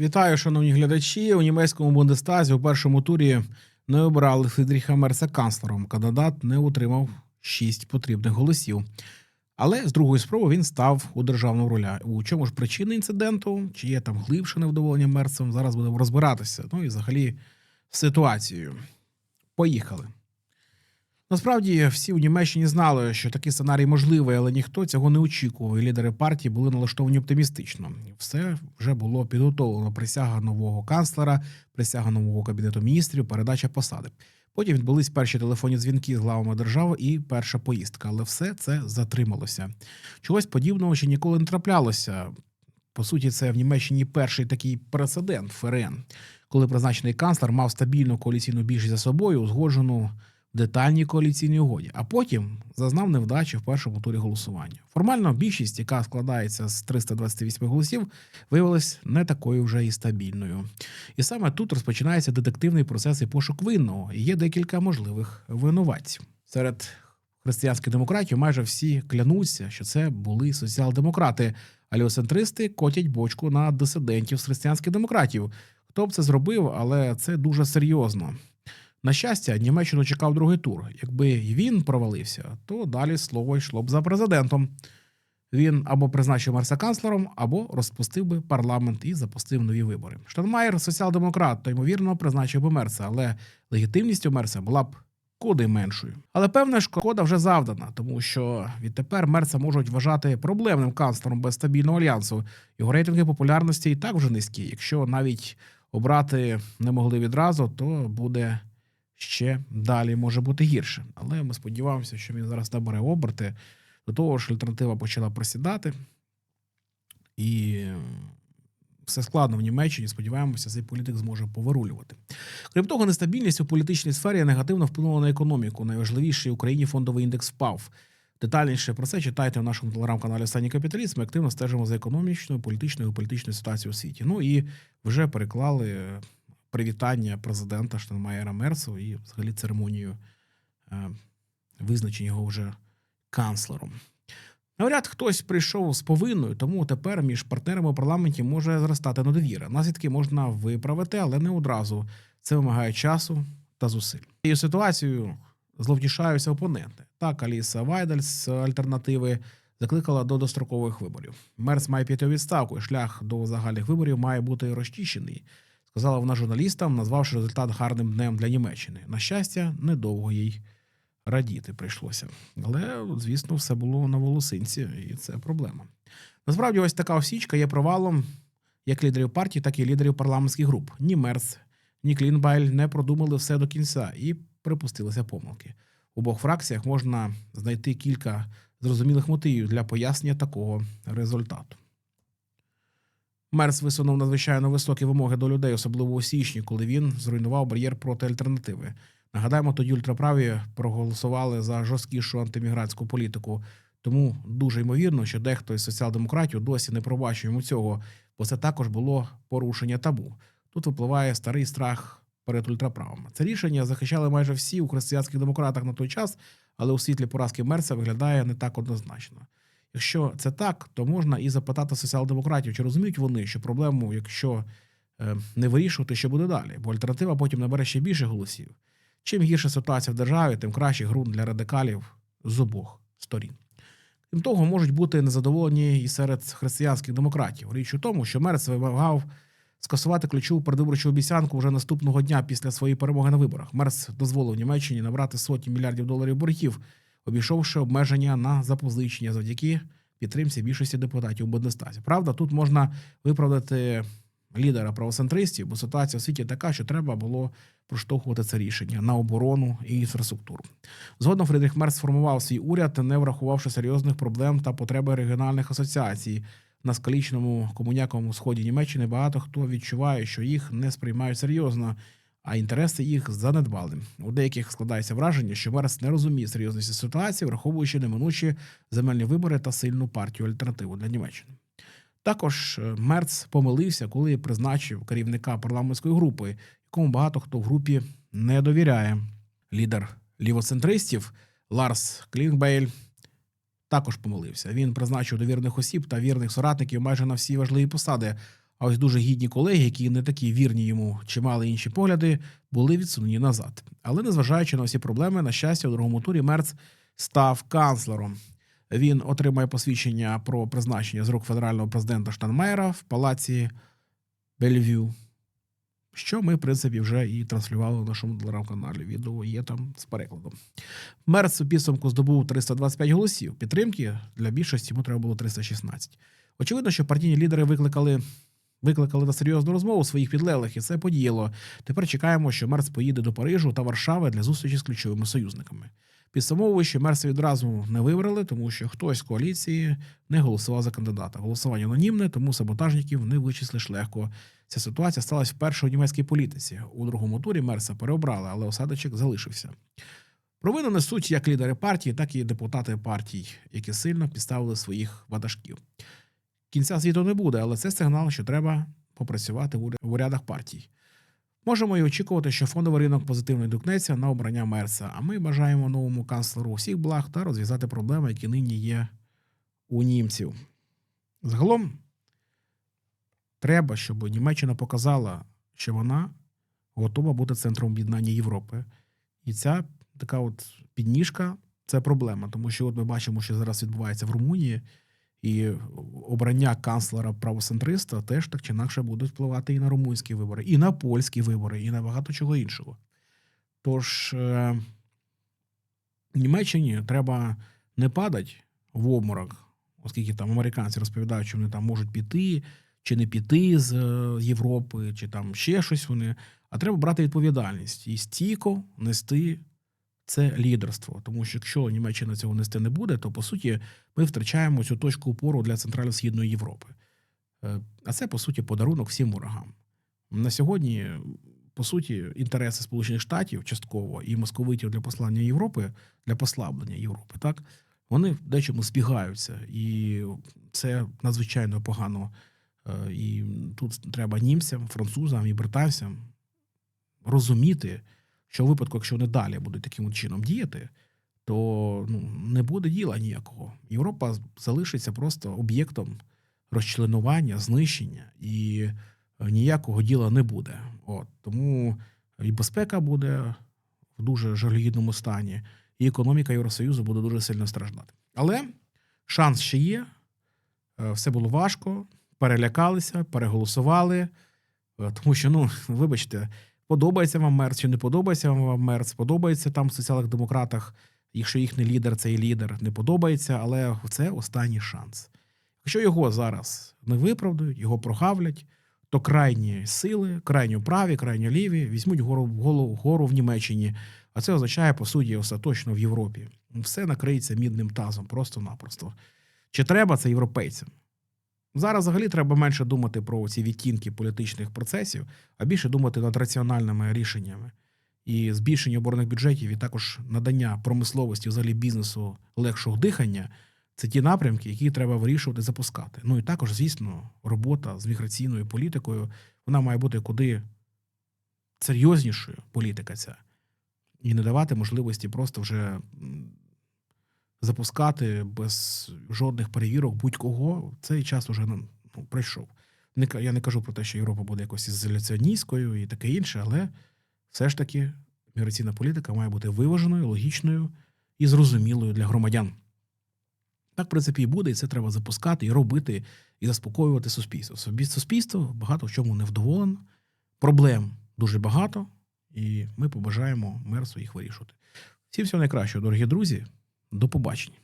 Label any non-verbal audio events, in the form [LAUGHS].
Вітаю, шановні глядачі. У німецькому Бундестазі у першому турі не обрали Фрідріха Мерса канцлером. Кандидат не отримав шість потрібних голосів. Але з другої спроби він став у державну руля. У чому ж причина інциденту? Чи є там глибше невдоволення Мерсом? Зараз будемо розбиратися. Ну і взагалі з ситуацією. Поїхали. Насправді всі у Німеччині знали, що такий сценарій можливий, але ніхто цього не очікував. І лідери партії були налаштовані оптимістично. Все вже було підготовлено. Присяга нового канцлера, присяга нового кабінету міністрів, передача посади. Потім відбулись перші телефонні дзвінки з главами держави і перша поїздка. Але все це затрималося. Чогось подібного ще ніколи не траплялося. По суті, це в Німеччині перший такий прецедент ФРН, коли призначений канцлер мав стабільну коаліційну більшість за собою, узгоджену детальній коаліційній угоді, а потім зазнав невдачі в першому турі голосування. Формально більшість, яка складається з 328 голосів, виявилась не такою вже і стабільною. І саме тут розпочинається детективний процес і пошук винного. І є декілька можливих винуватців. Серед християнських демократів майже всі клянуться, що це були соціал-демократи, а лівоцентристи котять бочку на дисидентів з християнських демократів. Хто б це зробив, але це дуже серйозно. На щастя, Німеччину чекав другий тур. Якби і він провалився, то далі слово йшло б за президентом. Він або призначив Мерса канцлером, або розпустив би парламент і запустив нові вибори. Штанмаєр соціал-демократ, то ймовірно призначив би Мерса, але легітимність у Мерса була б куди меншою. Але певна шкода вже завдана, тому що відтепер Мерса можуть вважати проблемним канцлером без стабільного альянсу. Його рейтинги популярності і так вже низькі. Якщо навіть обрати не могли відразу, то буде ще далі може бути гірше. Але ми сподіваємося, що він зараз набере оберти. До того ж, альтернатива почала просідати, і все складно в Німеччині. Сподіваємося, цей політик зможе поверулювати. Крім того, нестабільність у політичній сфері негативно вплинула на економіку. Найважливіший в Україні фондовий індекс впав. Детальніше про це читайте в нашому телеграм-каналі Останній капіталіст. Ми активно стежимо за економічною, політичною і політичною ситуацією у світі. Ну і вже переклали привітання президента Штанмаєра Мерсу і взагалі церемонію е, визначення його вже канцлером. Навряд хтось прийшов з повинною, тому тепер між партнерами у парламенті може зростати недовіра. Наслідки можна виправити, але не одразу. Це вимагає часу та зусиль. Цією ситуацією зловтішаються опоненти. Так, Аліса Вайдель з альтернативи закликала до дострокових виборів. Мерс має піти у відставку, шлях до загальних виборів має бути розчищений сказала вона журналістам, назвавши результат гарним днем для Німеччини. На щастя, недовго їй радіти прийшлося. Але, звісно, все було на волосинці, і це проблема. Насправді, ось така осічка є провалом як лідерів партії, так і лідерів парламентських груп. Ні Мерц, ні Клінбайль не продумали все до кінця і припустилися помилки. У обох фракціях можна знайти кілька зрозумілих мотивів для пояснення такого результату. Мерс висунув надзвичайно високі вимоги до людей, особливо у січні, коли він зруйнував бар'єр проти альтернативи. Нагадаємо, тоді ультраправі проголосували за жорсткішу антимігрантську політику. Тому дуже ймовірно, що дехто із соціал-демократів досі не пробачив йому цього, бо це також було порушення табу. Тут випливає старий страх перед ультраправими. Це рішення захищали майже всі у християнських демократах на той час, але у світлі поразки Мерса виглядає не так однозначно. Якщо це так, то можна і запитати соціал-демократів, чи розуміють вони, що проблему, якщо е, не вирішувати, що буде далі, бо альтернатива потім набере ще більше голосів. Чим гірша ситуація в державі, тим кращий ґрунт для радикалів з обох сторін. Крім того, можуть бути незадоволені і серед християнських демократів. Річ у тому, що Мерц вимагав скасувати ключову передвиборчу обіцянку вже наступного дня після своєї перемоги на виборах. Мерц дозволив Німеччині набрати сотні мільярдів доларів боргів обійшовши обмеження на запозичення завдяки підтримці більшості депутатів у Бундестазі. Правда, тут можна виправдати лідера правоцентристів, бо ситуація в світі така, що треба було проштовхувати це рішення на оборону і інфраструктуру. Згодом Фрідріх Мерц сформував свій уряд, не врахувавши серйозних проблем та потреби регіональних асоціацій. На скалічному комуняковому сході Німеччини багато хто відчуває, що їх не сприймають серйозно а інтереси їх занедбали. У деяких складається враження, що Мерс не розуміє серйозності ситуації, враховуючи неминучі земельні вибори та сильну партію альтернативу для Німеччини. Також е, Мерц помилився, коли призначив керівника парламентської групи, якому багато хто в групі не довіряє. Лідер лівоцентристів Ларс Клінгбейль також помилився. Він призначив довірних осіб та вірних соратників майже на всі важливі посади. А ось дуже гідні колеги, які не такі вірні йому чи мали інші погляди, були відсунені назад. Але незважаючи на всі проблеми, на щастя, у другому турі Мерц став канцлером. Він отримає посвідчення про призначення з рук федерального президента Штанмайера в палаці Бельвю. Що ми, в принципі, вже і транслювали в нашому телеграм-каналі. Відео є там з перекладом. Мерц у підсумку здобув 325 голосів. Підтримки для більшості йому треба було 316. Очевидно, що партійні лідери викликали, викликали на серйозну розмову своїх підлеглих, і це подіяло. Тепер чекаємо, що Мерц поїде до Парижу та Варшави для зустрічі з ключовими союзниками. Підсумовуючи, Мерса відразу не вибрали, тому що хтось з коаліції не голосував за кандидата. Голосування анонімне, тому саботажників не вичислиш легко. Ця ситуація сталася вперше у німецькій політиці. У другому турі Мерса переобрали, але осадочок залишився. Провину несуть як лідери партії, так і депутати партій, які сильно підставили своїх ватажків. Кінця світу не буде, але це сигнал, що треба попрацювати в урядах партій. Можемо і очікувати, що фондовий ринок позитивно відгукнеться на обрання Мерса. А ми бажаємо новому канцлеру усіх благ та розв'язати проблеми, які нині є у німців. Загалом треба, щоб Німеччина показала, що вона готова бути центром об'єднання Європи. І ця така от підніжка це проблема, тому що от ми бачимо, що зараз відбувається в Румунії, і обрання канцлера правоцентриста теж так чи інакше будуть впливати і на румунські вибори, і на польські вибори, і на багато чого іншого. Тож е, Німеччині треба не падати в обморок, оскільки там американці розповідають, що вони там можуть піти чи не піти з е, Європи, чи там ще щось вони. А треба брати відповідальність і стійко нести це лідерство. Тому що якщо Німеччина цього нести не буде, то по суті ми втрачаємо цю точку опору для Центрально-Східної Європи. Е, А це, по суті, подарунок всім ворогам. На сьогодні, по суті, інтереси Сполучених Штатів частково і московитів для послання Європи, для послаблення Європи, так вони в дечому збігаються, і це надзвичайно погано. Е, І тут треба німцям, французам і британцям розуміти, що в випадку, якщо вони далі будуть таким чином діяти, то ну, не буде діла ніякого. Європа залишиться просто об'єктом розчленування, знищення, і е, ніякого діла не буде. От тому і безпека буде в дуже жалюгідному стані, і економіка Євросоюзу буде дуже сильно страждати. Але шанс ще є. Е, Все було важко, перелякалися, переголосували. Е, Тому що, ну, [LAUGHS] вибачте, подобається вам Мерц чи не подобається вам Мерц, подобається там в соціальних демократах, якщо їхній лідер цей лідер не подобається, але це останній шанс. Якщо його зараз не виправдають, його прогавлять, то крайні сили, крайньо праві, крайньо ліві візьмуть гору, гору, гору в Німеччині, а це означає, по суті, остаточно в Європі. Все накриється мідним тазом, просто-напросто. Чи треба це європейцям? Зараз взагалі треба менше думати про ці відтінки політичних процесів, а більше думати над раціональними рішеннями. І збільшення оборонних бюджетів, і також надання промисловості, взагалі бізнесу легшого дихання це ті напрямки, які треба вирішувати, запускати. Ну і також, звісно, робота з міграційною політикою вона має бути куди серйознішою політика ця, і не давати можливості просто вже запускати без жодних перевірок будь-кого. Цей час уже ну, ну, пройшов. Не, я не кажу про те, що Європа буде якось ізоляціоністською і таке інше, але все ж таки міграційна політика має бути виваженою, логічною і зрозумілою для громадян. Так, в принципі, і буде, і це треба запускати і робити, і заспокоювати суспільство. Суспільство багато в чому невдоволено, проблем дуже багато, і ми побажаємо мерсу їх вирішувати. Всім всього найкращого, дорогі друзі. До побачення.